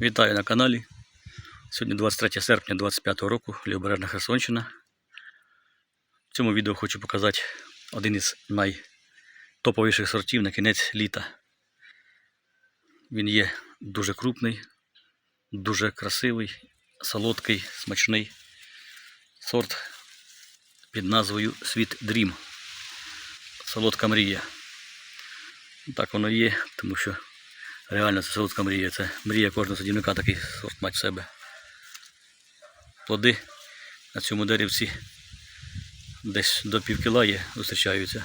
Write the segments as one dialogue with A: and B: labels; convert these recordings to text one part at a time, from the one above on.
A: Вітаю на каналі. Сьогодні 23 серпня 25 року, Лівобережна Херсонщина. В цьому відео хочу показати один із найтоповіших сортів на кінець літа. Він є дуже крупний, дуже красивий, солодкий, смачний сорт під назвою Світ Дрім. Солодка мрія. Так воно є, тому що Реально це солодка мрія. Це мрія кожного садівника такий сорт мати в себе. Плоди на цьому деревці десь до пів кіла є, зустрічаються.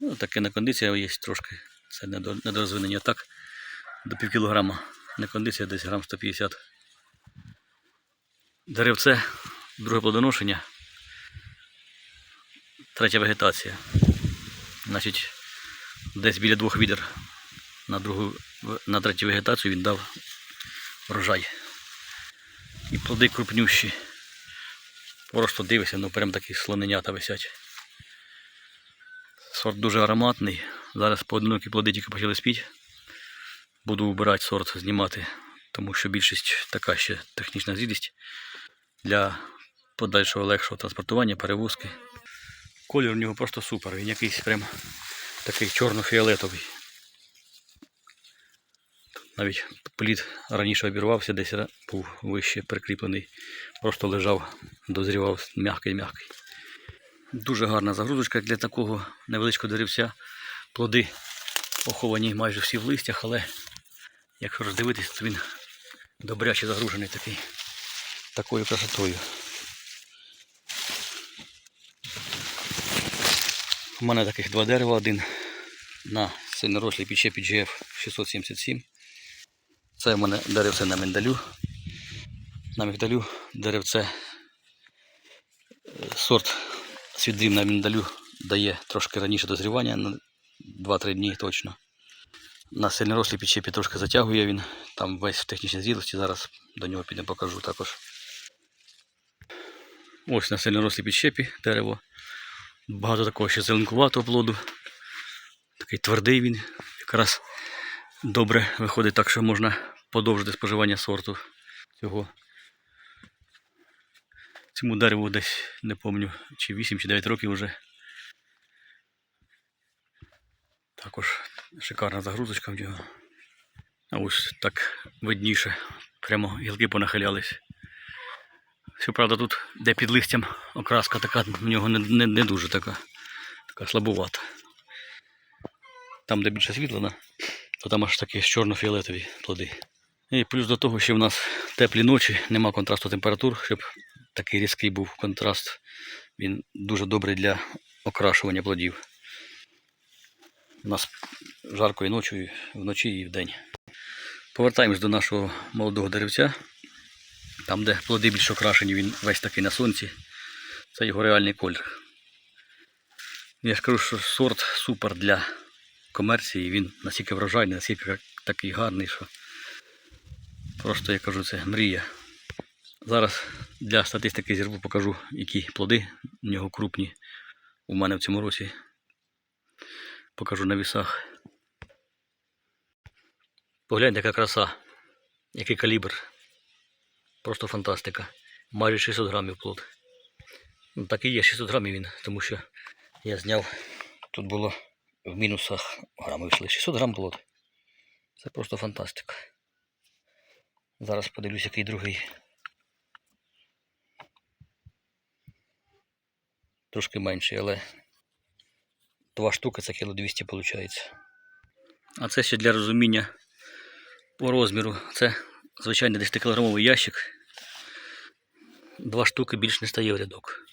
A: Ну, таке на кондиція є трошки. Це недо- недорозвинення. Так, до пів кілограма. На кондиція десь грам 150. Деревце, друге плодоношення. Третя вегетація. Значить, десь біля двох відер на другу, на третю вегетацію він дав врожай. І плоди крупнющі. Просто дивишся, ну прям такі слоненята висять. Сорт дуже ароматний. Зараз поодинокі плоди тільки почали спіти. Буду вибирати сорт, знімати, тому що більшість така ще технічна зрілість для подальшого легшого транспортування, перевозки. Колір у нього просто супер. Він якийсь прям такий чорно-фіолетовий. Навіть плід раніше обірвався, десь був вище прикріплений, просто лежав, дозрівав м'який-м'який. Дуже гарна загрузочка для такого невеличкого деревця. Плоди оховані майже всі в листях, але якщо роздивитись, то він добряче загружений такий, такою красотою. У мене таких два дерева, один на сильнорослій підчепі GF 677. Це в мене деревце на миндалю. На мигдалю деревце е, сорт свідрім на миндалю дає трошки раніше дозрівання, на 2-3 дні точно. На сильнорослій підчепі трошки затягує він, там весь в технічній зрілості, зараз до нього підемо покажу також. Ось на сильнорослій підчепі дерево. Багато такого ще зеленкуватого плоду. Такий твердий він, якраз добре виходить так, що можна подовжити споживання сорту цього. Цьому дереву десь не пам'ятаю, чи 8 чи 9 років вже. Також шикарна загрузочка в нього. А ось так видніше. Прямо гілки понахилялись. Щоправда, тут, де під листям окраска така, в нього не, не, не дуже така, така слабувата. Там, де більше світлена, то там аж такі чорно-фіолетові плоди. І плюс до того, що в нас теплі ночі, нема контрасту температур, щоб такий різкий був контраст. Він дуже добрий для окрашування плодів. У нас жарко і ночі, вночі і вдень. Повертаємось до нашого молодого деревця. Там, де плоди більш окрашені, він весь такий на сонці. Це його реальний колір. Я ж кажу, що сорт супер для комерції. Він настільки врожайний, настільки такий гарний, що просто я кажу, це мрія. Зараз для статистики зірву покажу, які плоди в нього крупні у мене в цьому році. Покажу на вісах. Погляньте, яка краса, який калібр. Просто фантастика. Майже 600 грамів плод. Ну, так і є 600 грамів він, тому що я зняв, тут було в мінусах грами вийшли. 600 грам плод. Це просто фантастика. Зараз подивлюсь, який другий. Трошки менший, але два штуки це кіло 200 виходить. А це ще для розуміння по розміру. Це звичайний 10-кілограмовий ящик. Два штуки більш не стає в рядок.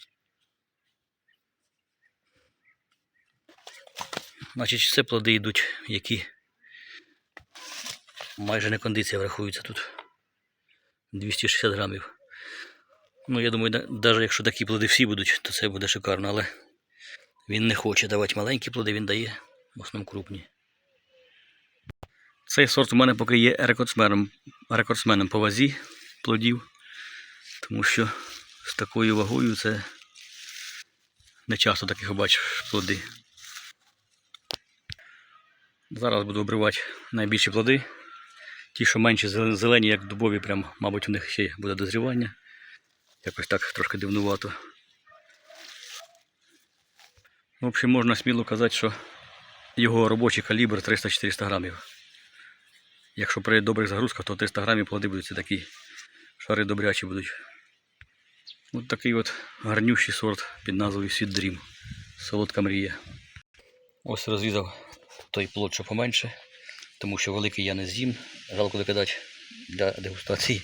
A: Значить, це плоди йдуть, які майже не кондиція врахується тут. 260 грамів. Ну, я думаю, навіть якщо такі плоди всі будуть, то це буде шикарно, але він не хоче давати маленькі плоди, він дає в основному крупні. Цей сорт у мене поки є рекордсменом, рекордсменом по вазі плодів, тому що з такою вагою це не часто таких бачиш плоди. Зараз буду обривати найбільші плоди. Ті, що менші зелені, як дубові, прям, мабуть, у них ще буде дозрівання. Якось так трошки дивнувато. В общем, можна сміло казати, що його робочий калібр 300-400 грамів. Якщо при добрих загрузках, то 300 грамів плоди будуть такі шари добрячі будуть. Ось такий от гарнющий сорт під назвою Sweet Dream. Солодка мрія. Ось розрізав той плод, що поменше, тому що великий я не з'їм. Жалко викидати для дегустації.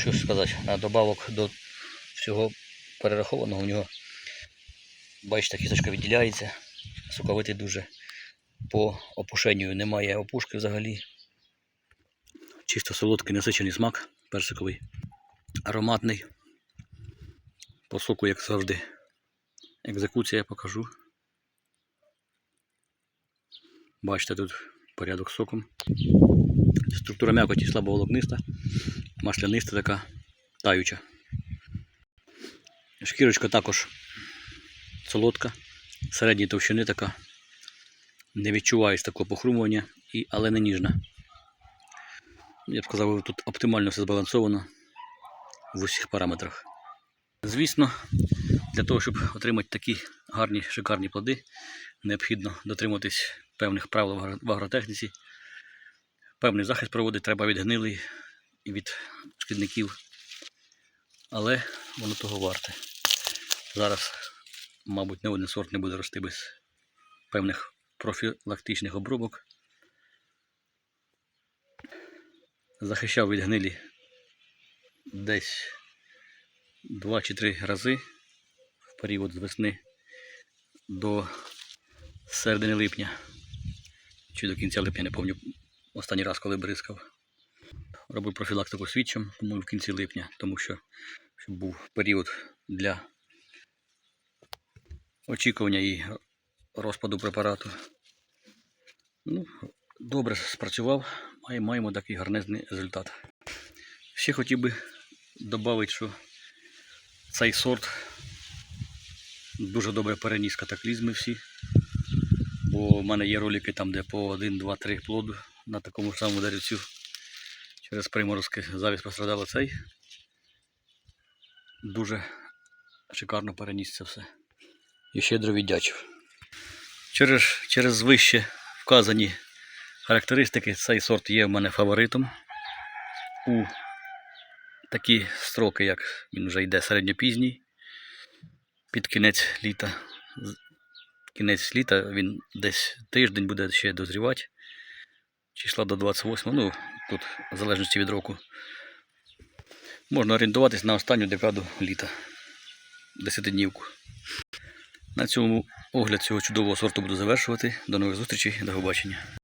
A: Що сказати, на добавок до всього перерахованого у нього, бачите, кісточка відділяється, соковитий дуже. По опушенню немає опушки взагалі. Чисто солодкий насичений смак персиковий, ароматний. По соку, як завжди. Екзекуція я покажу. Бачите, тут порядок з соком. Структура м'якоті слабоволокниста, масляниста така, таюча. Шкірочка також солодка, середньої товщини така. Не відчуваєш такого похрумування, але не ніжна. Я б сказав, тут оптимально все збалансовано в усіх параметрах. Звісно, для того, щоб отримати такі гарні, шикарні плоди, необхідно дотримуватись певних правил в агротехніці. Певний захист проводити треба від гнилий і від шкідників. Але воно того варте. Зараз, мабуть, не один сорт не буде рости без певних профілактичних обробок. Захищав від гнилі десь 2 чи 3 рази в період з весни до середини липня. Чи до кінця липня, не пам'ятаю останній раз, коли бризкав. Робив профілактику свідчим, по-моєму, в кінці липня, тому що щоб був період для очікування і розпаду препарату. Ну, добре спрацював, має- маємо такий гарнезний результат. Ще хотів би додати, що цей сорт дуже добре переніс катаклізми всі. Бо в мене є ролики там, де по 1, 2, 3 плоду на такому ж самому деревцю через приморозки завість пострадало цей. Дуже шикарно переніс це все. І щедро віддячив. Через, через вище вказані характеристики цей сорт є в мене фаворитом. У такі строки, як він вже йде середньопізній, під кінець літа. Кінець літа він десь тиждень буде ще дозрівати. Числа до 28, ну тут в залежності від року. Можна орієнтуватись на останню декаду літа. Десятиднівку. На цьому огляд цього чудового сорту буду завершувати. До нових зустрічей, до побачення.